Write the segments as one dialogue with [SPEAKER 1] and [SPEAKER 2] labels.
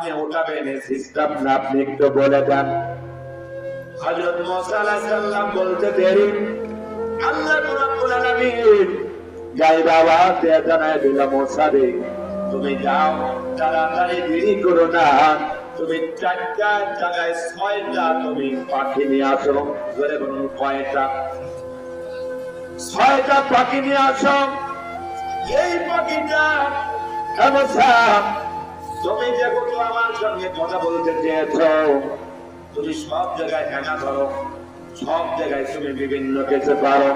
[SPEAKER 1] আপনি উঠাবেন এই সিস্টেম না আপনি একটু বলে দেন হযরত মুসা আলাইহিস সালাম বলতে দেরি। আল্লাহ রাব্বুল আলামিন গায়েব আওয়াজ দিয়ে জানায় দিল মুসা রে। তুমি যাও তাড়াতাড়ি দেরি করো না। তুমি চারটা জায়গায় ছয়টা তুমি পাখি নিয়ে আসো। ধরে বলুন কয়টা? ছয়টা পাখি নিয়ে আসো। এই পাখিটা তুমি যেগুলো আমার সঙ্গে কথা বলতে চেয়েছো, তুমি সব জায়গায় হেনা ধরো, সব জায়গায় তুমি বিভিন্ন কিছু পারো।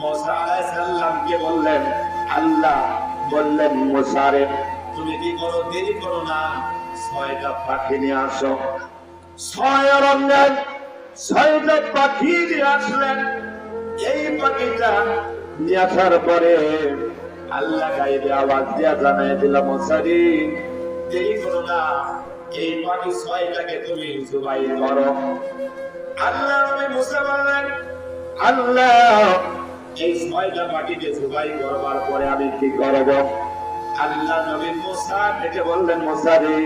[SPEAKER 1] মোসা আলাইসাল্লামকে বললেন, আল্লাহ বললেন, মোসারে, তুমি কি করো দেরি করো না ছয়টা পাখি নিয়ে আসো? ছয় রঙের ছয়টা পাখি নিয়ে আসলেন। এই পাখিটা নিয়ে আসার পরে আল্লাহ গাইবে আওয়াজ দিয়া জানাই দিল, মোসারি দেরি করো না এই পাখি ছয়টাকে তুমি জুবাই করো। আল্লাহ আমি মুসা বললেন আল্লাহ। এই ছয়টা পাখিকে জুবাই করবার পরে আমি কি করব? আল্লাহ নবী মুসা থেকে বললেন মুসা রে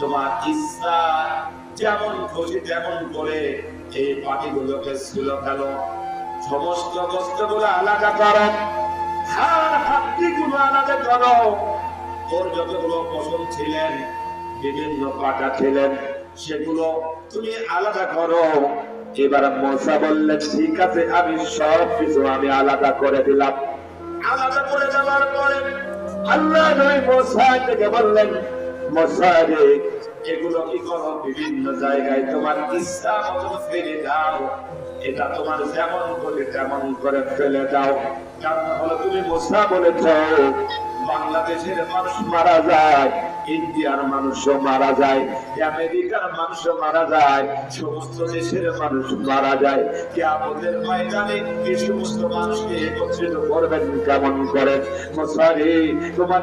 [SPEAKER 1] তোমার ইচ্ছা যেমন খুশি তেমন করে এই পাখিগুলোকে ছিল ফেলো। সমস্ত বস্তুগুলো আলাদা করো। হার হাড্ডিগুলো আলাদা করো। ওর যতগুলো পছন্দ ছিলেন বিভিন্ন পাটা ছিলেন, সেগুলো তুমি আলাদা করো। এবার মশা বললেন ঠিক আছে, আমি সব কিছু আমি আলাদা করে দিলাম। আলাদা করে দেওয়ার পরে আল্লাহ নয় মশা থেকে বললেন, মশা রে, এগুলো কি করো? বিভিন্ন জায়গায় তোমার ইচ্ছা মতো ফেলে দাও। এটা তোমার যেমন করে তেমন করে ফেলে দাও। কারণ হলো তুমি মশা বলেছ। বাংলাদেশের মানুষ মারা যায়, ইন্ডিয়ার মানুষও মারা যায়, আমেরিকার মানুষও মারা যায়, সমস্ত দেশের মানুষ মারা যায়। ময়দানে এই সমস্ত মানুষকে একত্রিত করবেন কেমন করেন মশারি তোমার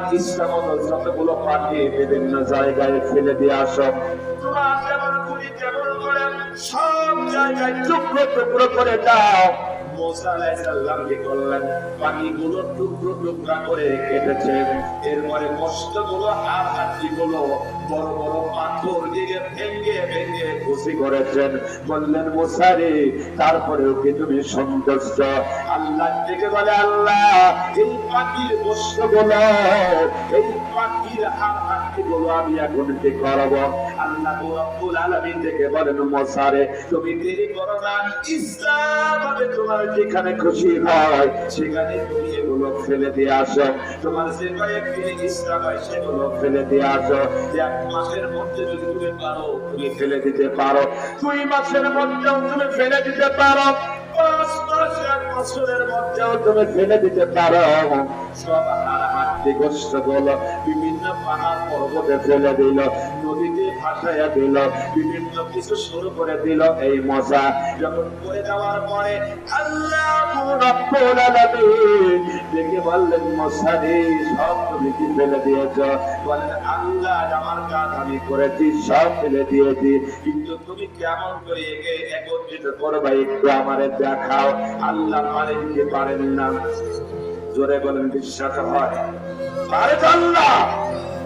[SPEAKER 1] মতো যতগুলো পাঠিয়ে বিভিন্ন জায়গায় ফেলে দিয়ে আসো। তোমার যেমন করে? সব জায়গায় টুকরো টুকরো করে দাও। কষ্টগুলো বললেন মোসারে তারপরেও কি তুমি সন্তুষ্ট? আল্লাহ থেকে বলে, আল্লাহ, এই পাখির বস্তুগুলো এই পাখির হাত হাতিগুলো আমি এখন কি করব? আল্লাহ থেকে বলেন মোসারে তুমি দেরি করো না। ইসলাম তোমার যেখানে খুশি হয়, সেখানে তুমি এগুলো ফেলে দিয়ে আসো। তোমার যে কয়েকদিন ইচ্ছা হয়, সেগুলো ফেলে দিয়ে আসো। এক মাসের মধ্যে যদি তুমি পারো, তুমি ফেলে দিতে পারো। দুই মাসের মধ্যেও তুমি ফেলে দিতে পারো। বিভিন্ন পাহাড় পর্বতে ফেলে দিল। নদীতে ভাসাইয়া দিল, বিভিন্ন কিছু শুরু করে দিল এই মশা যখন করে পরে দেখে বললেন মশা রে সব তুমি কি ফেলে দিয়েছ? আল্লাহ আমার কাজ আমি করেছি, সব ফেলে দিয়েছি। কিন্তু তুমি কেমন করে একে একত্রিত করবে একটু আমারে দেখাও। আল্লাহ পারেন পারেন না। জোরে বলেন, বিশ্বাস হয়? পারে আল্লাহ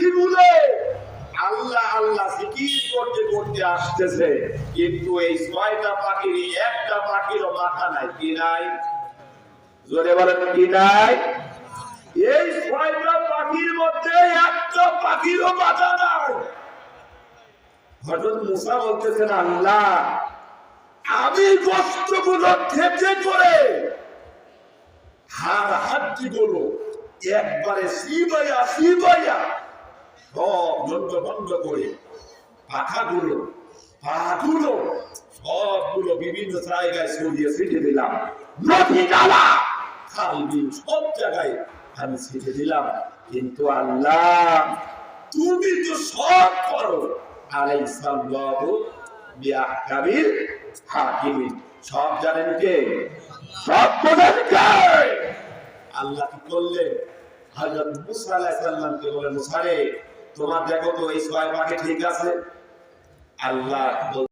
[SPEAKER 1] এই পাখিগুলো আল্লাহ আল্লাহ জিকির করতে করতে আসতেছে। কিন্তু এই ছয়টা পাখির একটা পাখিরও মাথা নাই, কি নাই? জোরে বলেন, কি নাই? এই ছয়টা পাখির মধ্যে একটা পাখিরও মাথা নাই। হযরত মুসা বলতেছেন, আল্লাহ, আমি বস্ত্রগুলো করে গুলো একবারে সিবাইয়া সিবাইয়া সব যন্ত্র বন্ধ করে পাখাগুলো পাগুলো সবগুলো বিভিন্ন জায়গায় ছড়িয়ে ছিটে দিলাম। নদী নালা, খাল, বিল সব জায়গায় আমি ছিটে দিলাম। কিন্তু আল্লাহ, তুমি তো সব করো। সব জানেন কে? সব বোঝেন কে? আল্লাহ কি করলেন? হযরত মুসা আলাইহিস সালামকে বলে মুসা রে তোমার দেখো তো এই ছয় মাকে ঠিক আছে? আল্লাহ